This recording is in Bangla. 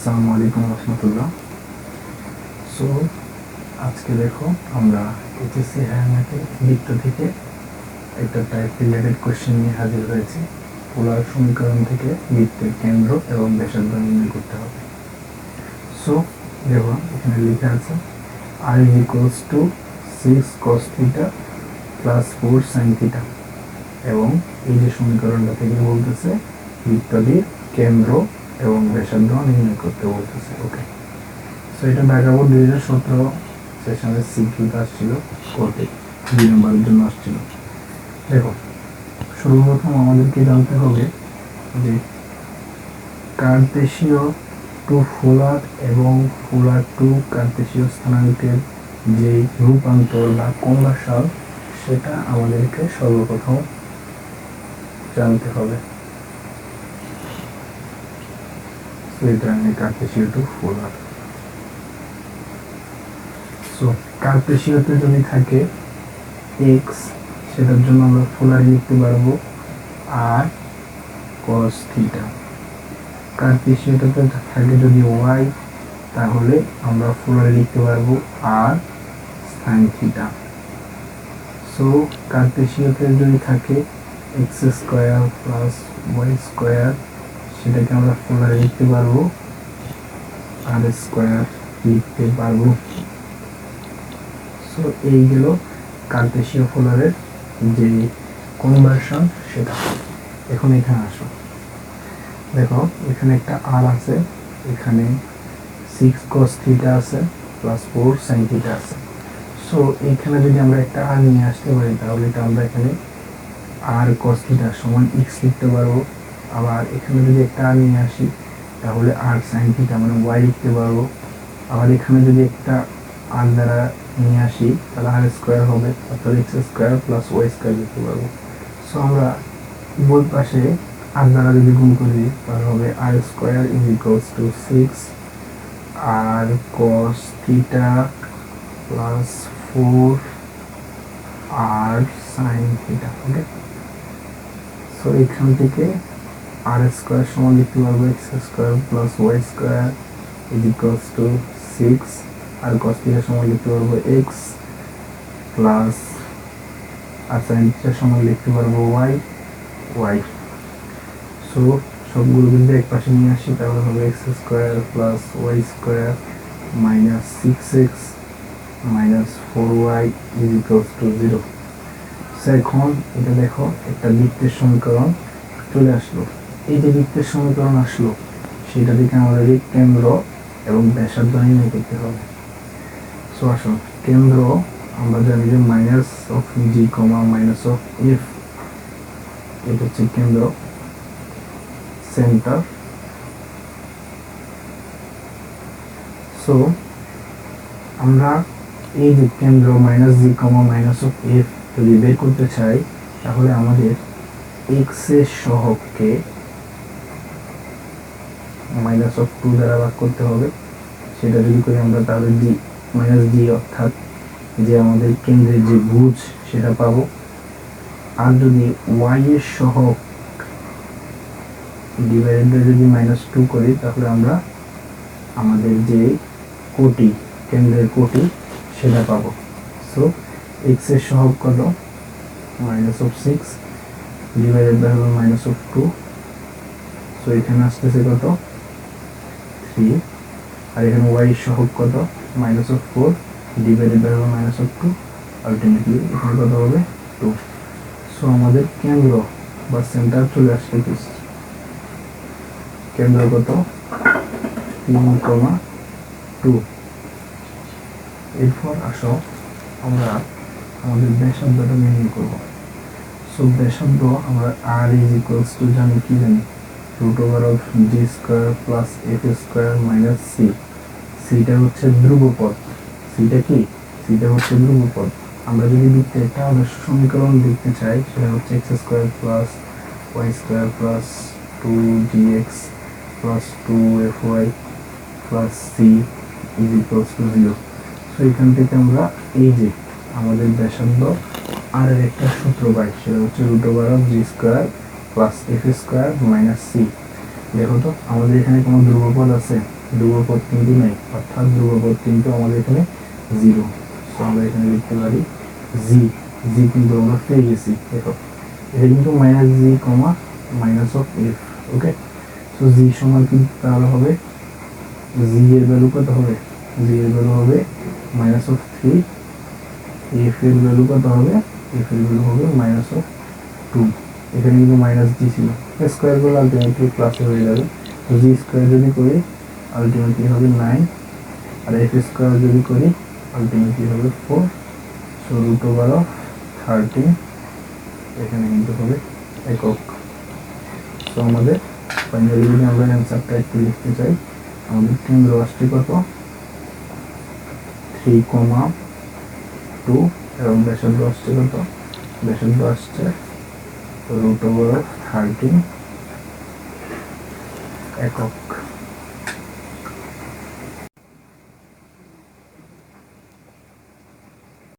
আসসালামু আলাইকুম রহমতুল্লাহ সো আজকে দেখো, আমরা এইচএসসি হ্যান্ডম্যাথে বৃত্ত থেকে একটা টাইপ রিলেটেড কোয়েশ্চেন নিয়ে হাজির হয়েছি। পোলার সমীকরণ থেকে বৃত্তের কেন্দ্র এবং ব্যাসার্ধ নির্ণয় করতে হবে। সো দেখো, এখানে লেখা আছে r is equals to six cos theta plus four sine এবং এই যে সমীকরণটা থেকে বলতেছে, বৃত্তাদির কেন্দ্র এবং ব্যাসার্ধ নির্ণয় করতে বলতেছে ওকে সো এটা ঢাকা বোর্ড দুই হাজার সতেরো সেশনের সিকিউতে আসছিল কোর্টে, দুই নম্বরের জন্য আসছিল। দেখো, সর্বপ্রথম আমাদেরকে জানতে হবে যে কার্তেশীয় টু ফোলার এবং ফোলার টু কার্তেশীয় স্থানাঙ্কের যে রূপান্তর বা কনভার্সন সেটা আমাদেরকে সর্বপ্রথম জানতে হবে। সুতরাং কার্তেশীয় টু ফুলার সো থাকে সেটার জন্য আমরা ফুলার লিখতে পারব আর কস থিটা থাকে যদি ওয়াই তাহলে আমরা ফুলারে লিখতে পারব আর সাইন থিটা সো কার্তেশীয়তে যদি থাকে x square plus y square সেটাকে আমরা ফুলারে লিখতে পারব। আর স্কোয়ার লিখতে পারব। সো এই এইগুলো কার্তেশীয় ফুলারের যে কনভার্সন সেটা। এখন এখানে আসো। দেখো, এখানে একটা আর আছে, এখানে সিক্স কস থিটা আছে প্লাস ফোর সাইন থিটা আছে। সো এখানে যদি আমরা একটা আর নিয়ে আসতে পারি, তাহলে এটা আমরা এখানে আর কস থিটা সমান এক্স লিখতে পারব। আবার এখানে যদি একটা আর নিয়ে আসি, তাহলে আর সাইন থিটা মানে ওয়াই লিখতে পারব। আবার এখানে যদি একটা আর দ্বারা নিয়ে আসি, তাহলে আর স্কোয়ার হবে, অর্থাৎ x square plus y square লিখতে পারব। সো আমরা উভয় পাশে আর দ্বারা যদি গুণ করি তাহলে হবে r square is equals to six r cos theta plus four r sine theta okay so এখান থেকে আর স্কোয়ার সমান লিখতে পারব x square plus y square is equals to six r cos theta সমান লিখতে পারব x plus r sine theta সমান লিখতে পারব ওয়াই ওয়াই সো সবগুলো কিন্তু এক পাশে নিয়ে আসি, তাহলে হবে x square plus y square minus six x minus four y is equals to zero so এখন এটা দেখো, একটা বৃত্তের সমীকরণ চলে আসলো। এই যে বৃত্তের সমীকরণ আসলো, সেটা থেকে আমাদের কেন্দ্র এবং ব্যাসার্ধ নির্ণয় করতে হবে। সো আসুন, কেন্দ্র, আমরা জানি যে minus of g comma minus of f এটা হচ্ছে কেন্দ্র সেন্টার সো আমরা এই যে কেন্দ্র minus g comma minus of f যদি বের করতে চাই, তাহলে আমাদের এক্সের সহগকে মাইনাস অফ টু দ্বারা ভাগ করতে হবে। সেটা যদি করি আমরা তাহলে ডি মাইনাস ডি অর্থাৎ যে আমাদের কেন্দ্রের যে ভুজ, সেটা পাবো। আর যদি ওয়াই এর সহগ ডিভাইডেড বাই যদি মাইনাস টু করি, তাহলে আমরা আমাদের যে কোটি, কেন্দ্রের কোটি, সেটা পাবো। সো এক্সের সহগ কত? Minus of six divided by হলো মাইনাস অফ টু সো এখানে আসতেছে কত? থ্রি। আর এখানে ওয়াই সহগ কত? Minus of four divided by হলো মাইনাস আলটিমেটলি এখানে কত হবে? টু সো আমাদের কেন্দ্র বা সেন্টার চলে আসছে কেন্দ্র কত? তিন কমা টু এরপর আসো আমরা আমাদের ব্যাসার্ধটা নির্ণয় করব। সো ব্যাসার্ধ আমরা আর ইজ ইকুয়ালস টু জানি কি জানি? Root over of g square plus f square minus c সিটা হচ্ছে ধ্রুবপদ। সিটা কি? সিটা হচ্ছে ধ্রুবপদ। আমরা যদি দেখতে একটা আদর্শ সমীকরণ দেখতে চাই, সেটা হচ্ছে x square plus y square plus two g x plus two f y plus c to zero so এখান থেকে আমরা এই যে আমাদের ব্যাসার্ধ আর একটা সূত্র পাই, সেটা হচ্ছে root over of g square plus f square minus c দেখো তো, আমাদের এখানে কোনো ধ্রুবপদ আছে, ধ্রুবপদ কিন্তু নেই, অর্থাৎ ধ্রুবপদ কিন্তু আমাদের এখানে জিরো তো আমরা এখানে লিখতে পারি জি জি কিন্তু আমরা পেয়ে গেছি, দেখো। এটা কিন্তু minus g comma minus of f okay তো জি সমান কিন্তু তাহলে হবে? জি এর ভ্যালু কত হবে? জি এর ভ্যালু হবে মাইনাস অফ থ্রি এফ এর ভ্যালু কত হবে? এফ এর ভ্যালু হবে মাইনাস অফ টু এখানে কিন্তু মাইনাস জি ছিল। স্কোয়ার করলে আলটিমেটলি প্লাসে হয়ে যাবে। তো জি স্কোয়ার যদি করি আলটিমেটলি হবে নাইন আর এফ স্কোয়ার যদি করি আলটিমেটলি হবে four so root over of thirteen এখানে কিন্তু হবে একক। সো আমাদের ফাইনালি যদি আমরা অ্যান্সারটা একটু লিখতে চাই, আমাদের কেন্দ্র আসছে কত? থ্রি কমা টু এবং ব্যাসার্ধ আসছে কত? ব্যাসার্ধ আসছে রুট ওভার অফ একক